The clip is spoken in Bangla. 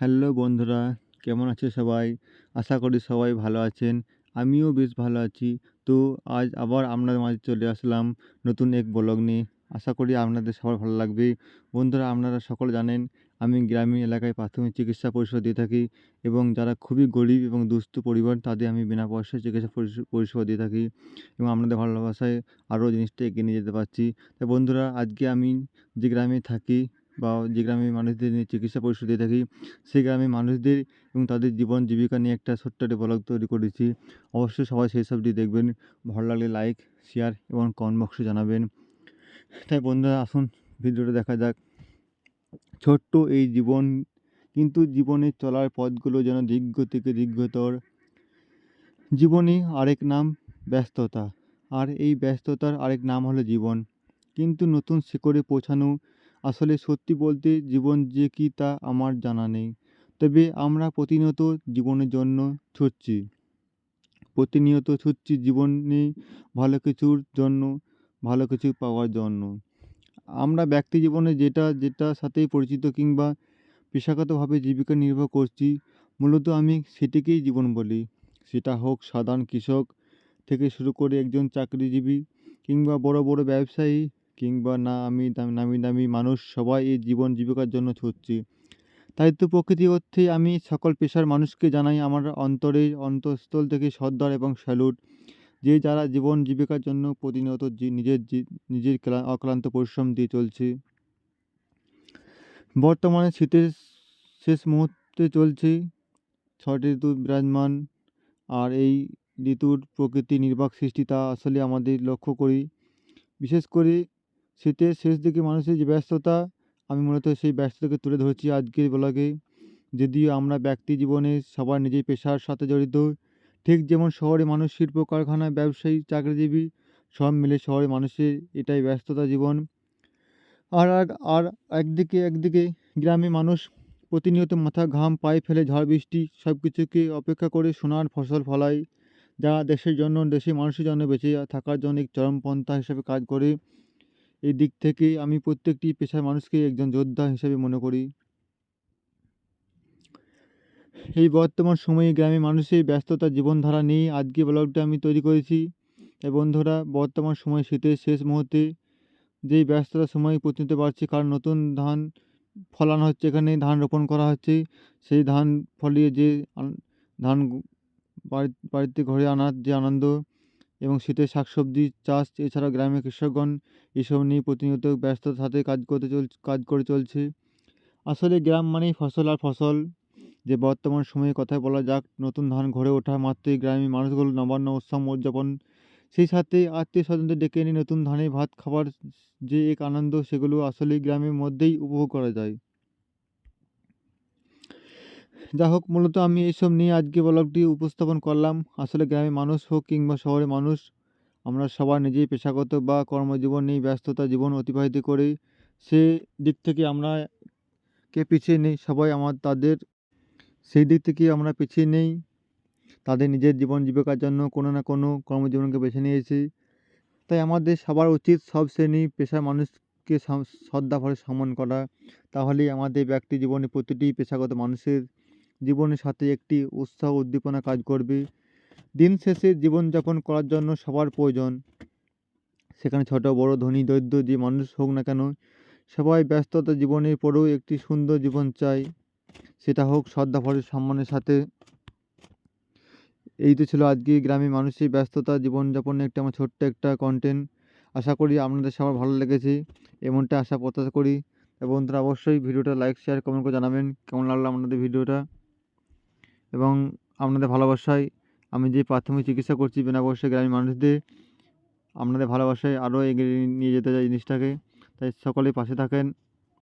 হ্যালো বন্ধুরা, কেমন আছে সবাই? আশা করি সবাই ভালো আছেন, আমিও বেশ ভালো আছি। তো আজ আবার আপনাদের মাঝে চলে আসলাম নতুন এক ব্লগ নিয়ে। আশা করি আপনাদের সবার ভালো লাগবে। বন্ধুরা, আপনারা সকলে জানেন, আমি গ্রামীণ এলাকায় প্রাথমিক চিকিৎসা পরিষেবা দিয়ে থাকি এবং যারা খুবই গরিব এবং দুস্থ পরিবার, তাদের আমি বিনা পয়সায় চিকিৎসা পরিষেবা দিয়ে থাকি এবং আপনাদের ভালোবাসায় আরও জিনিসটা এগিয়ে নিয়ে যেতে পারছি। তাই বন্ধুরা, আজকে আমি যে গ্রামে থাকি বা যে গ্রামে মানুষদের নিয়ে চিকিৎসা পরিষেবা দিয়ে থাকি, সেই গ্রামে মানুষদের এবং তাদের জীবন জীবিকা নিয়ে একটা ছোট্ট একটা ব্লগ তৈরি করেছি। অবশ্যই সবাই সেই সবটি দেখবেন। ভালো লাগলে লাইক শেয়ার এবং কমেন্ট বক্সে জানাবেন। তাই বন্ধুরা, আসুন ভিডিওটা দেখা যাক। ছোট্ট এই জীবন, কিন্তু জীবনে চলার পথগুলো যেন দীর্ঘ থেকে দীর্ঘতর। জীবনে আরেক নাম, ব্যস্ততা। আর এই ব্যস্ততার আরেক নাম হলো জীবন। কিন্তু নতুন শিকড়ে পৌঁছানো আসলে সত্যি বলতে জীবন যে কী তা আমার জানা নেই। তবে আমরা প্রতিনিয়ত জীবনের জন্য ছুটছি। প্রতিনিয়ত ছুটছি জীবনে ভালো কিছুর জন্য, ভালো কিছু পাওয়ার জন্য। আমরা ব্যক্তি জীবনে যেটা, যেটার সাথেই পরিচিত কিংবা পেশাগতভাবে জীবিকা নির্বাহ করছি, মূলত আমি সেটিকেই জীবন বলি। সেটা হোক সাধারণ কৃষক থেকে শুরু করে একজন চাকরিজীবী কিংবা বড় বড় ব্যবসায়ী কিংবা না আমি নামি দামি মানুষ সবাই এই জীবন জীবিকার জন্য ছুটছি। তাই তো প্রকৃতি অর্থে আমি সকল পেশার মানুষকে জানাই আমার অন্তরে অন্তঃস্থল থেকে সর্দার এবং স্যালুট, যে যারা জীবন জীবিকার জন্য প্রতিনিয়ত নিজের নিজের অক্লান্ত পরিশ্রম দিয়ে চলছে। বর্তমানে শীতের শেষ মুহূর্তে চলছে ছটি ঋতু বিরাজমান, আর এই ঋতুর প্রকৃতি নির্বাক সৃষ্টি তা আসলে আমাদের লক্ষ্য করি। বিশেষ করে শীতের শেষ দিকে মানুষের যে ব্যস্ততা, আমি মূলত সেই ব্যস্ততাকে তুলে ধরছি আজকের ব্লগে। যদিও আমরা ব্যক্তি জীবনে সবার নিজের পেশার সাথে জড়িত, ঠিক যেমন শহরে মানুষ শিল্প, কারখানা, ব্যবসায়ী, চাকরিজীবী, সব মিলে শহরে মানুষের এটাই ব্যস্ততা জীবন। আর আর একদিকে একদিকে গ্রামে মানুষ প্রতিনিয়ত মাথা ঘাম, পায়ে ফেলে ঝড়, বৃষ্টি সব কিছুকে অপেক্ষা করে সোনার ফসল ফলায়, যা দেশের জন্য, দেশের মানুষের জন্য বেঁচে থাকার জন্য এক চরমপন্থা হিসেবে কাজ করে। এই দিক থেকে আমি প্রত্যেকটি পেশার মানুষকে একজন যোদ্ধা হিসেবে মনে করি। এই বর্তমান সময়ে গ্রামে মানুষের ব্যস্ততা, জীবনধারা নিয়ে আজকে ব্লগটা আমি তৈরি করেছি। তাই বন্ধুরা, বর্তমান সময় শীতের শেষ মুহূর্তে যেই ব্যস্ততার সময় প্রতিনিয়ত বাড়ছে, কারণ নতুন ধান ফলানো হচ্ছে, এখানে ধান রোপণ করা হচ্ছে। সেই ধান ফলিয়ে যে ধান বাড়ি, বাড়িতে ঘরে আনার যে আনন্দ এবং শীতের শাকসবজি, চাষ এছাড়া গ্রামের কৃষকগণ এসব নিয়ে প্রতিনিয়ত ব্যস্ততার সাথে কাজ করতে চল, কাজ করে চলছে। আসলে গ্রাম মানেই ফসল আর ফসল। যে বর্তমান সময়ে কথায় বলা যাক, নতুন ধান ঘরে ওঠা মাত্রই গ্রামের মানুষগুলো নবান্ন উৎসব উদযাপন। সেই সাথে আত্মীয় স্বজনদের ডেকে এনে নতুন ধানে ভাত খাবার যে এক আনন্দ, সেগুলো আসলে গ্রামের মধ্যেই উপভোগ করা যায়। যা হোক মূলত আমি এইসব নিয়ে আজকে ব্লগটি উপস্থাপন করলাম। আসলে গ্রামের মানুষ হোক কিংবা শহরের মানুষ, আমরা সবার নিজেই পেশাগত বা কর্মজীবন নিয়ে ব্যস্ততা জীবন অতিবাহিত করে। সে দিক থেকে আমরা কে পিছিয়ে নেই, সবাই আমার, তাদের সেই দিক থেকে আমরা পিছিয়ে নেই। তাদের নিজের জীবন জীবিকার জন্য কোনো না কোনো কর্মজীবনকে বেছে নিয়েছি। তাই আমাদের সবার উচিত সব শ্রেণি পেশার মানুষকে সম- শ্রদ্ধাভরে সম্মান করা। তাহলেই আমাদের ব্যক্তি জীবনে প্রতিটি পেশাগত মানুষের জীবনের সাথে একটি উৎসাহ উদ্দীপনা কাজ করবে। দিন শেষে জীবনযাপন করার জন্য সবার প্রয়োজন। সেখানে ছোট, বড়, ধনী, দরিদ্র, যে মানুষ হোক না কেন, সবাই ব্যস্ততা জীবনের পরেও একটি সুন্দর জীবন চাই সেটা হোক শ্রদ্ধাভরে সম্মানের সাথে। এই তো ছিল আজকে গ্রামের মানুষের ব্যস্ততা জীবনযাপনের একটা আমার ছোট্ট একটা কন্টেন্ট আশা করি আপনাদের সবার ভালো লেগেছে। এমনটা আশা প্রত্যাশা করি। এবং বন্ধুরা, অবশ্যই ভিডিওটা লাইক শেয়ার কমেন্ট করে জানাবেন। কেমন লাগল আপনাদের ভিডিওটা? এবং আপনাদের ভালোবাসায় আমি যে প্রাথমিক চিকিৎসা করছি বিনা পয়সায় গ্রামের মানুষদের, আপনাদের ভালোবাসায় আরও এগিয়ে নিয়ে যেতে চাই জিনিসটাকে। তাই সকলেই পাশে থাকেন।